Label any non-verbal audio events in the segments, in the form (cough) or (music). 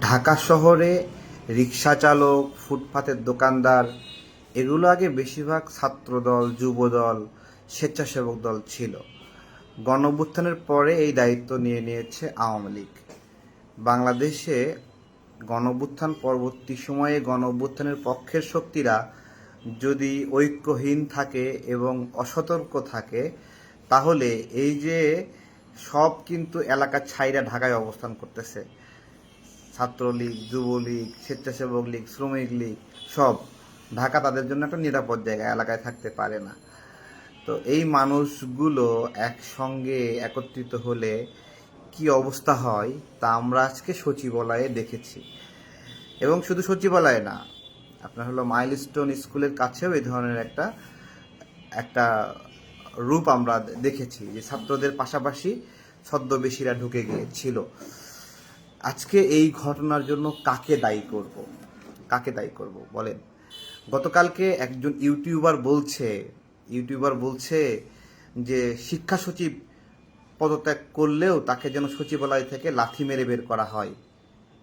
ঢাকা শহরে রিক্সা চালক ফুটপাতের দোকানদার, এগুলো আগে বেশিরভাগ ছাত্রদল, যুবদল, স্বেচ্ছাসেবক দল ছিল। গণঅভ্যুত্থানের পরে এই দায়িত্ব নিয়ে নিয়েছে আওয়ামী লীগ। বাংলাদেশে গণঅভ্যুত্থান পরবর্তী সময়ে গণঅভ্যুত্থানের পক্ষের শক্তিরা যদি ঐক্যহীন থাকে এবং অসতর্ক থাকে, তাহলে এই যে সব কিন্তু এলাকা ছাইরা ঢাকায় অবস্থান করতেছে। ছাত্রলীগ, যুবলীগ, স্বেচ্ছাসেবক লীগ, শ্রমিক লীগ, সব। ঢাকা তাদের জন্য একটা নিরাপদ জায়গা, এলাকায় থাকতে পারে না। তো এই মানুষগুলো একসঙ্গে একত্রিত হলে কি অবস্থা হয়, তা আমরা আজকে সচিবালয়ে দেখেছি। এবং শুধু সচিবালয়ে না, আপনার হলো মাইলস্টোন স্কুলের কাছেও এই ধরনের একটা একটা রূপ আমরা দেখেছি যে ছাত্রদের পাশাপাশি ছদ্মবেশীরা ঢুকে গিয়েছিল। আজকে এই ঘটনার জন্য কাকে দায়ী করব? কাকে দায়ী করব? বলেন। গতকালকে একজন ইউটিউবার বলছে ইউটিউবার বলছে যে শিক্ষা সচিব পদত্যাগ করলেও তাকে যেন সচিবালয় থেকে লাথি মেরে বের করা হয়।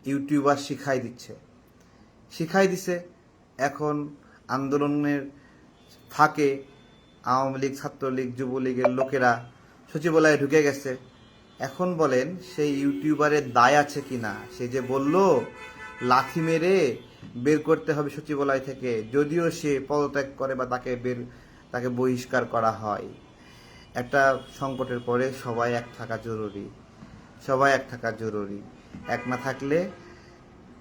ইউটিউবার শিখাই দিচ্ছে। শিখাই দিছে। এখন আন্দোলনের ফাঁকে আওয়ামী লীগ, ছাত্রলীগ, যুবলীগের লোকেরা সচিবালয়ে ঢুকে গেছে। এখন বলেন সেই ইউটিউবারের দায় আছে কি না সে যে বলল, লাথি মেরে বের করতে হবে সচিবালয় থেকে, যদিও সে পদত্যাগ করে বা তাকে বের, তাকে বহিষ্কার করা হয়। একটা সংকটের পরে সবাই এক থাকা জরুরি। সবাই এক থাকা জরুরি। এক না থাকলে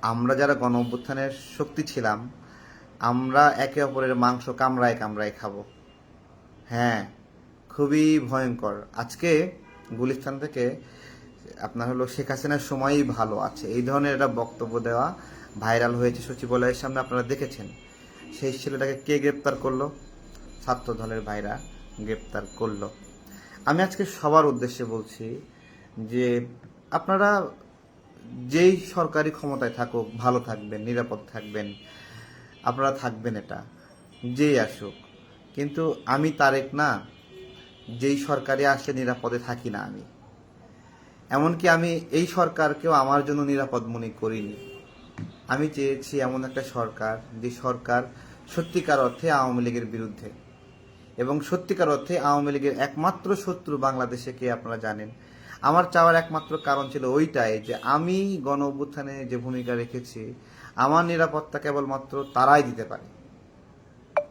আমরা যারা গণ অভ্যুত্থানের শক্তি ছিলাম, আমরা একে অপরের মাংস কামড়ায় কামড়ায় খাব। হ্যাঁ খুবই ভয়ঙ্কর। আজকে গুলিস্তান থেকে আপনার হলো শেখ হাসিনার সময়ই ভালো আছে। এই ধরনের একটা বক্তব্য দেওয়া ভাইরাল হয়েছে সচিবালয়ের সামনে, আপনারা দেখেছেন। সেই ছেলেটাকে কে গ্রেপ্তার করল? ছাত্র দলের ভাইরা গ্রেপ্তার করল। আমি আজকে সবার উদ্দেশ্যে বলছি যে আপনারা যেই সরকারি ক্ষমতায় থাকুক, ভালো থাকবেন, নিরাপদ থাকবেন, আপনারা থাকবেন এটা, যেই আসুক। কিন্তু আমি তারেক না যেই সরকারে আসলে নিরাপদে থাকি না আমি। এমনকি আমি এই সরকারকেও আমার জন্য নিরাপদ মনে করিনি। আমি চেয়েছি এমন একটা সরকার, যে সরকার সত্যিকার অর্থে আওয়ামী লীগের বিরুদ্ধে। এবং সত্যিকার অর্থে আওয়ামী লীগের একমাত্র শত্রু বাংলাদেশে কে আপনারা জানেন? আমার চাওয়ার একমাত্র কারণ ছিল ওইটাই, যে আমি গণ অভ্যুত্থানে যে ভূমিকা রেখেছি, আমার নিরাপত্তা কেবলমাত্র তারাই দিতে পারে।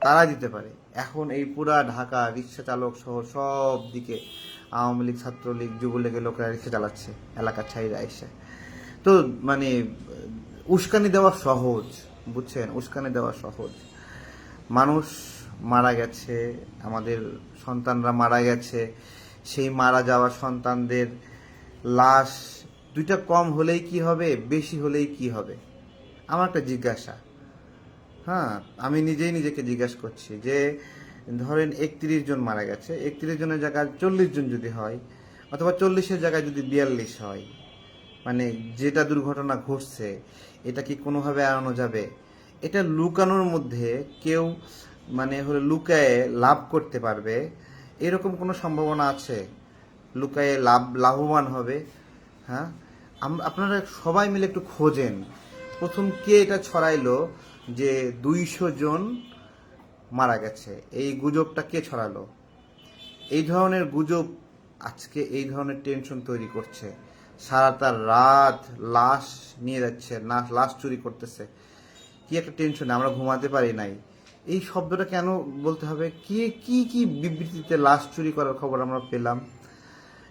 তারাই দিতে পারে। এখন এই পুরা ঢাকা রিক্সা চালক সহ সব দিকে আওয়ামী লীগ, ছাত্রলীগ, যুবলীগের লোকেরা রিক্সা চালাচ্ছে, এলাকার ছাইরা এসে। তো মানে উস্কানি দেওয়া সহজ, বুঝছেন? উস্কানি দেওয়া সহজ। মানুষ মারা গেছে, আমাদের সন্তানরা মারা গেছে, সেই মারা যাওয়া সন্তানদের লাশ দুইটা কম হলেই কি হবে, বেশি হলেই কি হবে? আমার একটা জিজ্ঞাসা। হ্যাঁ আমি নিজেই নিজেকে জিজ্ঞাসা করছি যে, ধরেন একত্রিশ জন মারা গেছে, একত্রিশ জনের জায়গায় চল্লিশ জন যদি হয়, অথবা চল্লিশের জায়গায় যদি বিয়াল্লিশ হয় মানে যেটা দুর্ঘটনা ঘটছে, এটা কি কোনোভাবে এড়ানো যাবে? এটা লুকানোর মধ্যে কেউ মানে হলো লুকায়ে লাভ করতে পারবে, এরকম কোনো সম্ভাবনা আছে? লুকায়ে লাভ, লাভবান হবে? হ্যাঁ? আপনারা সবাই মিলে একটু খোঁজেন। প্রথম কে এটা ছড়াইলো? যে দুইশো জন মারা গেছে। এই গুজবটা কে ছড়ালো? এই ধরনের গুজব আজকে এই ধরনের টেনশন তৈরি করছে। সারাটা রাত লাশ নিয়ে যাচ্ছে, না লাশ চুরি করতেছে। কি একটা টেনশনে আমরা ঘুমাতে পারি নাই। এই শব্দটা কেন বলতে হবে? কে, কি কি বিবৃতিতে লাশ চুরি করার খবর আমরা পেলাম?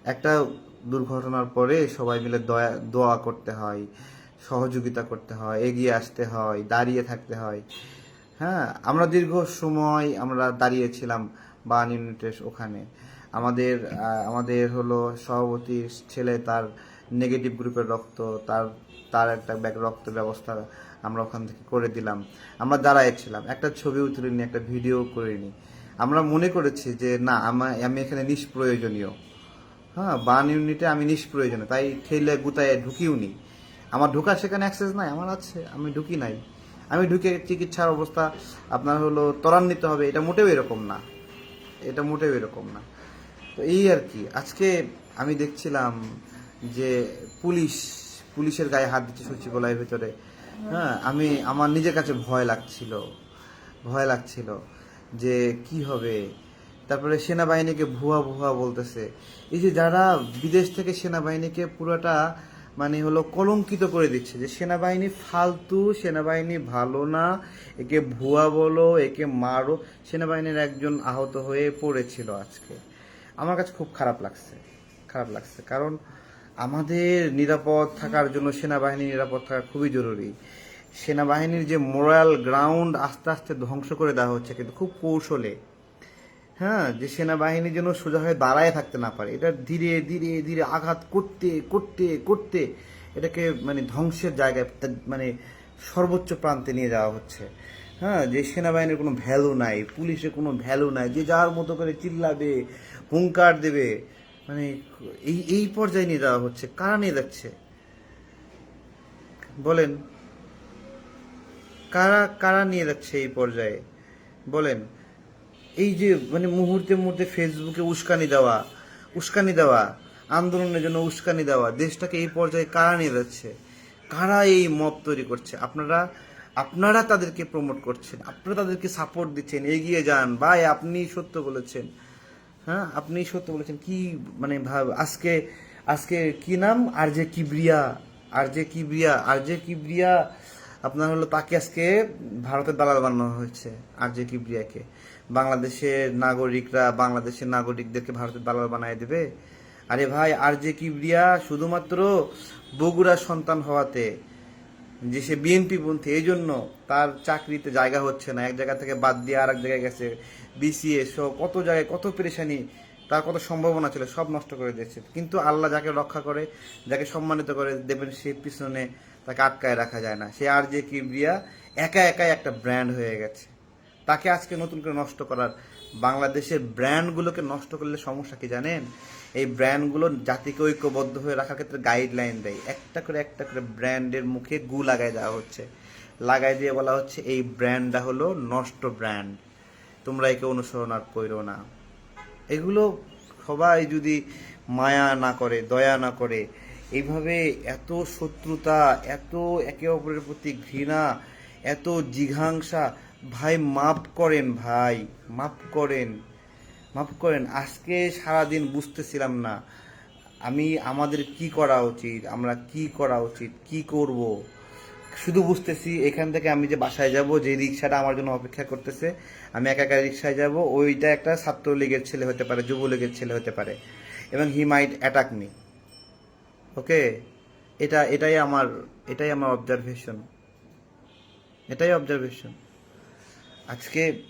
একটা দুর্ঘটনার পরে সবাই মিলে দয়া দোয়া করতে হয়। সহযোগিতা করতে হয়, এগিয়ে আসতে হয়, দাঁড়িয়ে থাকতে হয়। হ্যাঁ আমরা দীর্ঘ সময় আমরা দাঁড়িয়েছিলাম বান ইউনিটের ওখানে। আমাদের আমাদের হলো সভাপতির ছেলে তার নেগেটিভ গ্রুপের রক্ত, তার তার একটা ব্যাগ রক্ত ব্যবস্থা আমরা ওখান থেকে করে দিলাম। আমরা দাঁড়াইছিলাম। একটা ছবিও তুলিনি একটা ভিডিও করিনি। আমরা মনে করেছি যে, না আমার আমি এখানে নিষ্প্রয়োজনীয়। হ্যাঁ বার্ন ইউনিটে আমি নিষ্প্রয়োজনীয়, তাই ঠেলে গুতায় ঢুকিও নি আমার ঢোকার সেখানে অ্যাক্সেস নাই, আমার আছে, আমি ঢুকি নাই। আমি ঢুকে চিকিৎসার অবস্থা আপনার হলো ত্বরান্বিত হবে, এটা মোটেও এরকম না। এটা মোটেও এরকম না। তো এই আর কি, আজকে আমি দেখছিলাম যে পুলিশ, পুলিশের গায়ে হাত দিচ্ছে সচিবালয়ের ভেতরে। হ্যাঁ আমি, আমার নিজের কাছে ভয় লাগছিল ভয় লাগছিল যে কি হবে। তারপরে সেনাবাহিনীকে ভুয়া ভুয়া বলতেছে। এই যে যারা বিদেশ থেকে সেনাবাহিনীকে পুরোটা মানে হলো কলঙ্কিত করে দিচ্ছে যে সেনাবাহিনী ফালতু, সেনাবাহিনী ভালো না, একে ভুয়া বলো, একে মারো, সেনাবাহিনীর একজন আহত হয়ে পড়েছিল আজকে। আমার কাছে খুব খারাপ লাগছে খারাপ লাগছে। কারণ আমাদের নিরাপদ থাকার জন্য সেনাবাহিনী নিরাপদ থাকা খুবই জরুরি। সেনাবাহিনীর যে মোরাল গ্রাউন্ড আস্তে আস্তে ধ্বংস করে দেওয়া হচ্ছে, কিন্তু খুব কৌশলে। হ্যাঁ যে সেনাবাহিনী যেন সোজা হয়ে দাঁড়ায় থাকতে না পারে। এটা ধীরে ধীরে ধীরে আঘাত করতে করতে করতে এটাকে মানে ধ্বংসের জায়গায় মানে সর্বোচ্চ প্রান্তে নিয়ে যাওয়া হচ্ছে। হ্যাঁ যে সেনাবাহিনীর কোনো ভ্যালু নাই, পুলিশের কোনো ভ্যালু নাই, যে যার মতো করে চিল্লাবে, হুঙ্কার দেবে মানে এই এই পর্যায়ে নিয়ে যাওয়া হচ্ছে। কারা নিয়ে যাচ্ছে? বলেন। কারা কারা নিয়ে যাচ্ছে এই পর্যায়ে? বলেন। এই যে মানে মুহূর্তে মুহূর্তে ফেসবুকে উস্কানি দেওয়া উস্কানি দেওয়া, আন্দোলনের জন্য উস্কানি দেওয়া, দেশটাকে এই পর্যায়ে কারা নিয়ে যাচ্ছে? কারা এই মব তৈরি করছে? আপনারা আপনারা তাদেরকে প্রমোট করছেন, আপনারা তাদেরকে সাপোর্ট দিচ্ছেন, এগিয়ে যান। ভাই, আপনি সত্য বলেছেন। হ্যাঁ আপনি সত্য বলেছেন। কি মানে ভাব, আজকে আজকে কি নাম? আর যে কিবরিয়া, আর যে কিবরিয়া, আর যে কিবরিয়া, আপনার হলো তাকে আজকে ভারতের দালাল বানানো হয়েছে, আর যে কিবরিয়াকে। বাংলাদেশের নাগরিকরা, বাংলাদেশের নাগরিকদেরকে ভারতের দালাল বানায় দেবে। আরে ভাই, আর যে কিবরিয়া, শুধুমাত্র বগুড়ার সন্তান হওয়াতে, যে সে বিএনপি পন্থী, এই জন্য তার চাকরিতে জায়গা হচ্ছে না। এক জায়গা থেকে বাদ দিয়ে আর এক জায়গায় গেছে, বিসিএ সহ কত জায়গায় কত পেরেশানি, তার কত সম্ভাবনা ছিল, সব নষ্ট করে দিয়েছে। কিন্তু আল্লাহ যাকে রক্ষা করে, যাকে সম্মানিত করে দেবেন, সে পিছনে তাকে আটকায় রাখা যায় না। সে আর যে কিবরিয়া, একা একাই একটা ব্র্যান্ড হয়ে গেছে। তাকে আজকে নতুন করে নষ্ট করার, বাংলাদেশের ব্র্যান্ডগুলোকে নষ্ট করলে সমস্যা কি জানেন? এই ব্র্যান্ডগুলো জাতিকে ঐক্যবদ্ধ হয়ে রাখার ক্ষেত্রে গাইডলাইন দেয়। একটা করে একটা করে ব্র্যান্ডের মুখে গু লাগাই দেওয়া হচ্ছে। লাগাই দিয়ে বলা হচ্ছে এই ব্র্যান্ডটা হলো নষ্ট ব্র্যান্ড। তোমরা একে অনুসরণ আর করো না। এগুলো সবাই যদি মায়া না করে, দয়া না করে, এইভাবে এত শত্রুতা, এত একে অপরের প্রতি ঘৃণা, এত জিঘাংসা ভাই মাপ করেন ভাই মাপ করেন, মাফ করেন। আজকে সারাদিন বুঝতেছিলাম না, আমি, আমাদের কি করা উচিত, আমরা কি করা উচিত, কি করব? শুধু বুঝতেছি এখান থেকে আমি যে বাসায় যাব, যে রিক্সাটা আমার জন্য অপেক্ষা করতেছে, আমি একা একা রিক্সায় যাব, ওইটা একটা ছাত্রলীগের ছেলে হতে পারে, যুবলীগের ছেলে হতে পারে, এবং হি মাইট অ্যাটাক মি ওকে এটা, এটাই আমার এটাই আমার অবজারভেশন এটাই অবজারভেশন আজকে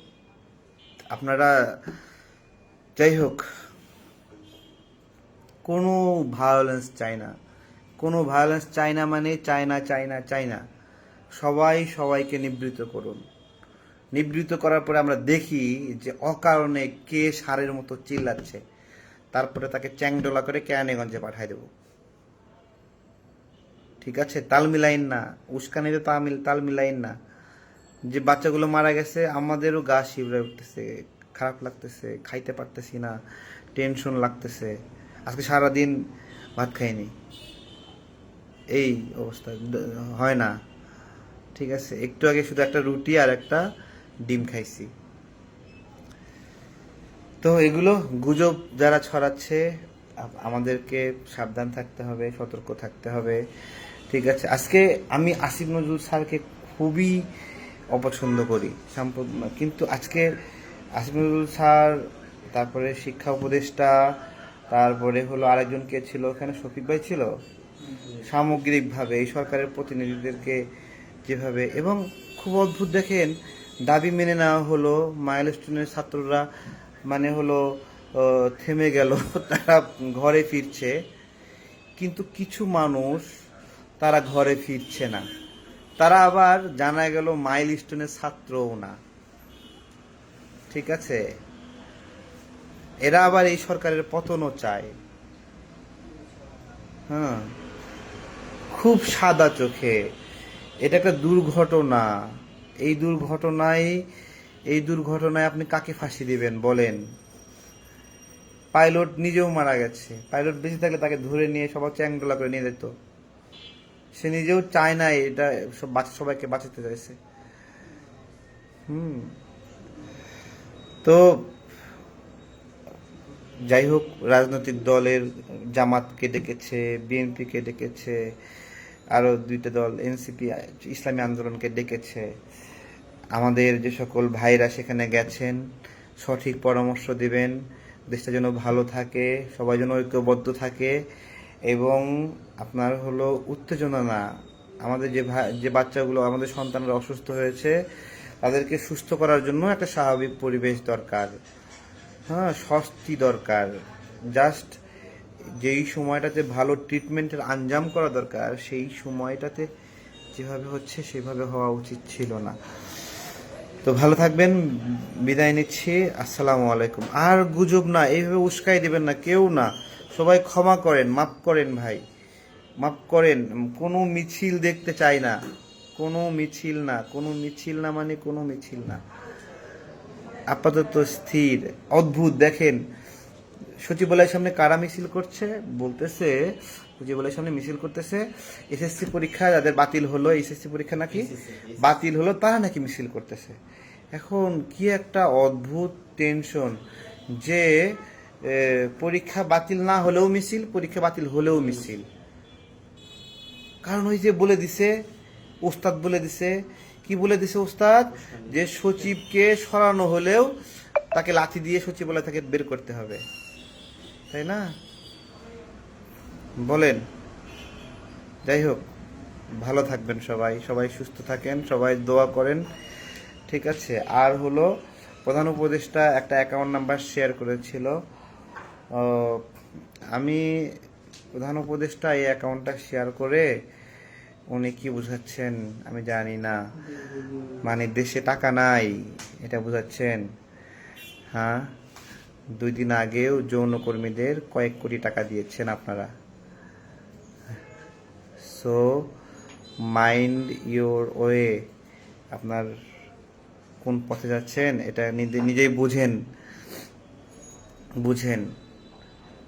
আপনারা যাই হোক, কোনো ভায়োলেন্স চাই না। কোনো ভায়োলেন্স চাই না মানে চাই না চাই না চাই না। সবাই সবাইকে নিবৃত করুন। নিবৃত করার পরে আমরা দেখি যে অকারণে কে সারের মতো চিল্লাচ্ছে। তারপরে তাকে চ্যাংডোলা করে কেরানীগঞ্জে পাঠাই দেব। ঠিক আছে? তাল মিলাইন না। উস্কানিতে তাল মিলাইন না। যে বাচ্চাগুলো মারা গেছে, আমাদেরও গা শিবরে উঠতেছে, খারাপ লাগতেছে, খাইতে পারতেছি না টেনশন লাগতেছে। আজকে সারাদিন ভাত খাইনি। এই অবস্থা, হয় না। ঠিক আছে, একটু আগে শুধু একটা রুটি আর একটা ডিম খাইছি। তো এগুলো গুজব যারা ছড়াচ্ছে আমাদেরকে সাবধান থাকতে হবে, সতর্ক থাকতে হবে। ঠিক আছে, আজকে আমি আসিফ নজরুল স্যারকে খুবই অপছন্দ করি। কিন্তু আজকে আসিফ নজরুল স্যার, তারপরে শিক্ষা উপদেষ্টা, তারপরে হলো আরেকজন কে ছিল, ওখানে শফিক ভাই ছিল? সামগ্রিকভাবে এই সরকারের প্রতিনিধিদেরকে যেভাবে এবং খুব অদ্ভুত দেখেন, দাবি মেনে নেওয়া হলো মাইলস্টোনের ছাত্ররা মানে হলো থেমে গেল, (laughs) তারা ঘরে ফিরছে। কিন্তু কিছু মানুষ তারা ঘরে ফিরছে না। তারা আবার জানা গেল মাইল স্টোনের ছাত্রও না। ঠিক আছে? এরা আবার এই সরকারের পতনও চায়। হ্যাঁ। খুব সাদা চোখে। এটা একটা দুর্ঘটনা। এই দুর্ঘটনায় এই দুর্ঘটনায় আপনি কাকে ফাঁসি দিবেন বলেন? পাইলট নিজেও মারা গেছে। পাইলট বেঁচে থাকলে তাকে ধরে নিয়ে সবার চ্যাংডোলা করে নিয়ে যেত। সে নিজেও চায় না এটা সব বাচ্চা সবাইকে বাঁচাতে চাইছে। হুম। তো যাই হোক, রাজনৈতিক দলের জামাতকে ডেকেছে, বিএনপিকে ডেকেছে আরও দুইটা দল, এনসিপি, ইসলামী আন্দোলনকে ডেকেছে। আমাদের যে সকল ভাইরা সেখানে গেছেন, সঠিক পরামর্শ দিবেন। দেশটা যেন ভালো থাকে, সবাই যেন ঐক্যবদ্ধ থাকে। এবং আপনার হলো উত্তেজনা না। আমাদের যে যে বাচ্চাগুলো, আমাদের সন্তানরা অসুস্থ হয়েছে, তাদেরকে সুস্থ করার জন্য একটা স্বাভাবিক পরিবেশ দরকার। হ্যাঁ স্বস্তি দরকার। জাস্ট যেই সময়টাতে ভালো ট্রিটমেন্টের আঞ্জাম করা দরকার, সেই সময়টাতে যেভাবে হচ্ছে সেভাবে হওয়া উচিত ছিল না। তো ভালো থাকবেন, বিদায় নিচ্ছি। আসসালামু আলাইকুম। আর গুজব না, এইভাবে উস্কাই দেবেন না, কেউ না। সবাই ক্ষমা করেন মাফ করেন ভাই। মাফ করেন কোনো মিছিল দেখতে চাই না। কোনো মিছিল না কোনো মিছিল না মানে কোনো মিছিল না। আপাতত স্থির অদ্ভুত। দেখেন সচিবালয়ের সামনে কারা মিছিল করছে বলতেছে সচিবালয়ের সামনে মিছিল করতেছে এসএসসি পরীক্ষা যাদের বাতিল হলো এসএসসি পরীক্ষা নাকি বাতিল হলো তারা নাকি মিছিল করতেছে। এখন কি একটা অদ্ভুত টেনশন যে পরীক্ষা বাতিল না হলেও মিছিল, পরীক্ষা বাতিল হলেও মিছিল। কারণ ওই যে বলে দিছে, ওস্তাদ বলে দিছে, কি বলে দিছে ওস্তাদ? যে সচিবকে সরানো হলেও তাকে লাথি দিয়ে সচিবালয় থেকে বের করতে হবে। তাই না? বলেন। যাই হোক, ভালো থাকবেন সবাই সবাই সুস্থ থাকেন, সবাই দোয়া করেন। ঠিক আছে, আর হলো প্রধান উপদেষ্টা একটা অ্যাকাউন্ট নাম্বার শেয়ার করেছিল। আমি প্রধান উপদেষ্টা এই অ্যাকাউন্টটা শেয়ার করে উনি কি বুঝাচ্ছেন আমি জানি না। মানে দেশে টাকা নাই, এটা বুঝাচ্ছেন। হ্যাঁ দুই দিন আগেও যৌনকর্মীদের কয়েক কোটি টাকা দিয়েছেন আপনারা। সো মাইন্ড ইওর ওয়ে আপনার কোন পথে যাচ্ছেন, এটা নিজে, নিজেই বুঝেন। বুঝেন।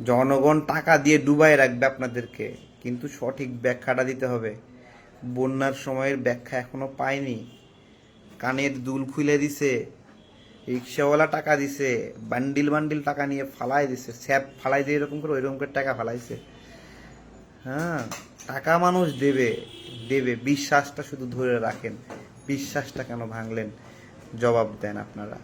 জনগণ টাকা দিয়ে ডুবাই রাখবে আপনাদেরকে, কিন্তু সঠিক ব্যাখ্যাটা দিতে হবে। বন্যার সময়ের ব্যাখ্যা এখনও পায়নি কানের দুল খুলে দিছে, রিক্সাওয়ালা টাকা দিছে, বান্ডিল বান্ডিল টাকা নিয়ে ফালাই দিছে, স্যাপ ফালাই দিয়ে এরকম করে, ওইরকম করে টাকা ফালাইছে। হ্যাঁ টাকা মানুষ দেবে দেবে। বিশ্বাসটা শুধু ধরে রাখেন। বিশ্বাসটা কেন ভাঙলেন? জবাব দেন আপনারা।